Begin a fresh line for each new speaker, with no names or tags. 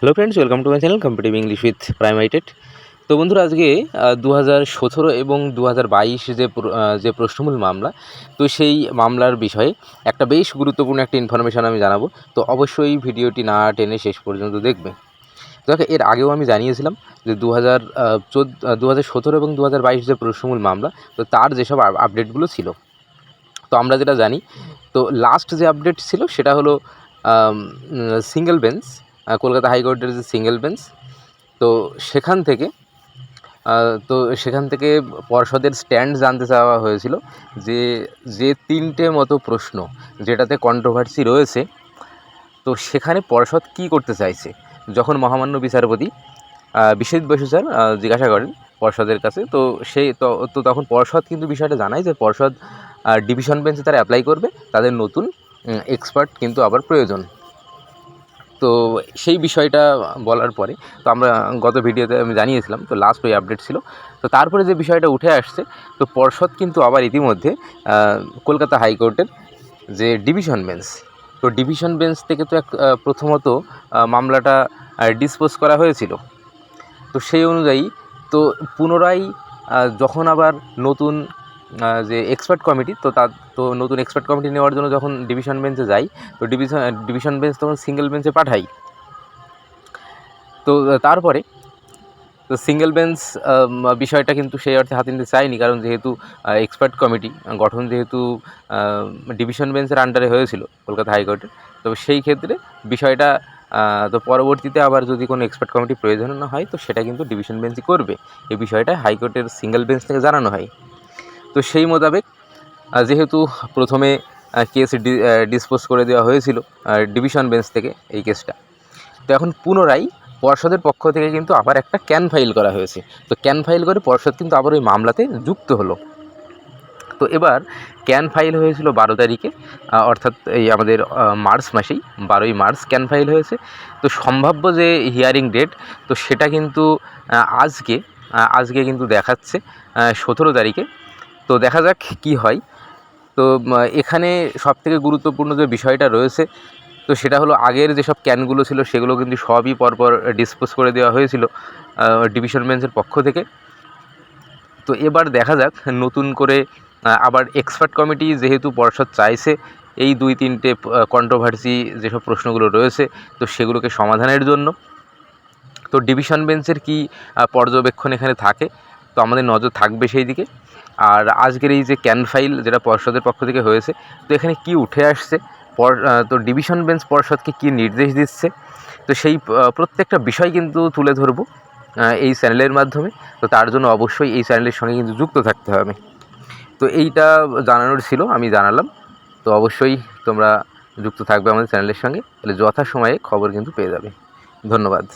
Hello friends welcome to my channel competitive English with প্রাইমাইটেড তো বন্ধুরা, আজকে দু হাজার সতেরো এবং দু হাজার বাইশ যে যে প্রশ্নমূল মামলা, তো সেই মামলার বিষয়ে একটা বেশ গুরুত্বপূর্ণ একটা ইনফরমেশান আমি জানাব। তো অবশ্যই ভিডিওটি না টেনে শেষ পর্যন্ত দেখবে দেখো, এর আগেও আমি জানিয়েছিলাম যে দু হাজার চোদ্দ দু হাজার সতেরো এবং দু হাজার বাইশ যে প্রশ্নমূল মামলা, তো তার যেসব আপডেটগুলো ছিল, তো আমরা যেটা জানি, তো লাস্ট যে আপডেট ছিল সেটা হলো সিঙ্গেল বেঞ্চ কলকাতা হাইকোর্টের যে সিঙ্গেল বেঞ্চ, তো সেখান থেকে তো সেখান থেকে পর্ষদের স্ট্যান্ড জানতে চাওয়া হয়েছিল যে যে তিনটে মতো প্রশ্ন যেটাতে কন্ট্রোভার্সি রয়েছে, তো সেখানে পর্ষদ কী করতে চাইছে? যখন মহামান্য বিচারপতি বিশ্বজিৎ বসু স্যার জিজ্ঞাসা করেন পর্ষদের কাছে, তো সেই তো তো তখন পর্ষদ কিন্তু বিষয়টা জানায় যে পর্ষদ ডিভিশন বেঞ্চে তারা অ্যাপ্লাই করবে, তাদের নতুন এক্সপার্ট কিন্তু আবার প্রয়োজন। তো সেই বিষয়টা বলার পরে, তো আমরা গত ভিডিওতে আমি জানিয়েছিলাম, তো লাস্ট ওই আপডেট ছিল। তো তারপরে যে বিষয়টা উঠে আসছে, তো পর্ষদ কিন্তু আবার ইতিমধ্যে কলকাতা হাইকোর্টের যে ডিভিশন বেঞ্চ তো ডিভিশন বেঞ্চ থেকে তো এক প্রথমত মামলাটা ডিসপোজ করা হয়েছিল। তো সেই অনুযায়ী, তো পুনরায় যখন আবার নতুন যে এক্সপার্ট কমিটি তো তার, তো নতুন এক্সপার্ট কমিটি নেওয়ার জন্য যখন ডিভিশন বেঞ্চে যাই, তো ডিভিশন ডিভিশন বেঞ্চ তখন সিঙ্গেল বেঞ্চে পাঠাই। তো তারপরে, তো সিঙ্গেল বেঞ্চ বিষয়টা কিন্তু সেই অর্থে হাতে নিতে চায়নি কারণ যেহেতু এক্সপার্ট কমিটি গঠন যেহেতু ডিভিশন বেঞ্চের আন্ডারে হয়েছিল কলকাতা হাইকোর্টে তবে সেই ক্ষেত্রে বিষয়টা তো পরবর্তীতে আবার যদি কোনো এক্সপার্ট কমিটি প্রয়োজন না হয়, তো সেটা কিন্তু ডিভিশন বেঞ্চই করবে। এই বিষয়টা হাইকোর্টের সিঙ্গেল বেঞ্চ থেকে জানানো হয়। তো সেই মোতাবেক যেহেতু প্রথমে কেস ডিসপোজ করে দেওয়া হয়েছিল ডিভিশন বেঞ্চ থেকে এই কেসটা তো এখন পুনরায় পর্ষদের পক্ষ থেকে কিন্তু আবার একটা ক্যান ফাইল করা হয়েছে। তো ক্যান ফাইল করে পর্ষদ কিন্তু আবার ওই মামলাতে যুক্ত হলো। তো এবার ক্যান ফাইল হয়েছিল বারো তারিখে অর্থাৎ এই আমাদের মার্চ মাসেই, বারোই মার্চ ক্যান ফাইল হয়েছে। তো সম্ভাব্য যে হিয়ারিং ডেট তো সেটা কিন্তু আজকে আজকে কিন্তু দেখাচ্ছে সতেরো তারিখে তো দেখা যাক কি হয়। তো এখানে সবথেকে গুরুত্বপূর্ণ যে বিষয়টা রয়েছে, তো সেটা হলো আগের যেসব ক্যানগুলো ছিল, সেগুলো কিন্তু সবই পরপর ডিসপোজ করে দেওয়া হয়েছিল ডিভিশন বেঞ্চের পক্ষ থেকে। তো এবার দেখা যাক নতুন করে আবার এক্সপার্ট কমিটি যেহেতু পর্ষদ চাইছে, এই দুই তিনটে কন্ট্রোভার্সি যেসব প্রশ্নগুলো রয়েছে, তো সেগুলোকে সমাধানের জন্য। তো ডিভিশন বেঞ্চের কি পর্যবেক্ষণ এখানে থাকে, তো আমাদের নজর থাকবে সেই দিকে আর আজকের এই যে ক্যান ফাইল যেটা পর্ষদের পক্ষ থেকে হয়েছে, তো এখানে কি উঠে আসছে? পর তো ডিভিশন বেঞ্চ পর্ষদকে কী নির্দেশ দিচ্ছে? তো সেই প্রত্যেকটা বিষয় কিন্তু তুলে ধরবো এই চ্যানেলের মাধ্যমে। তো তার জন্য অবশ্যই এই চ্যানেলের সঙ্গে কিন্তু যুক্ত থাকতে হবে। তো এইটা জানানোর ছিল, আমি জানালাম। তো অবশ্যই তোমরা যুক্ত থাকবে আমাদের চ্যানেলের সঙ্গে, তাহলে যথাসময়ে খবর কিন্তু পেয়ে যাবে। ধন্যবাদ।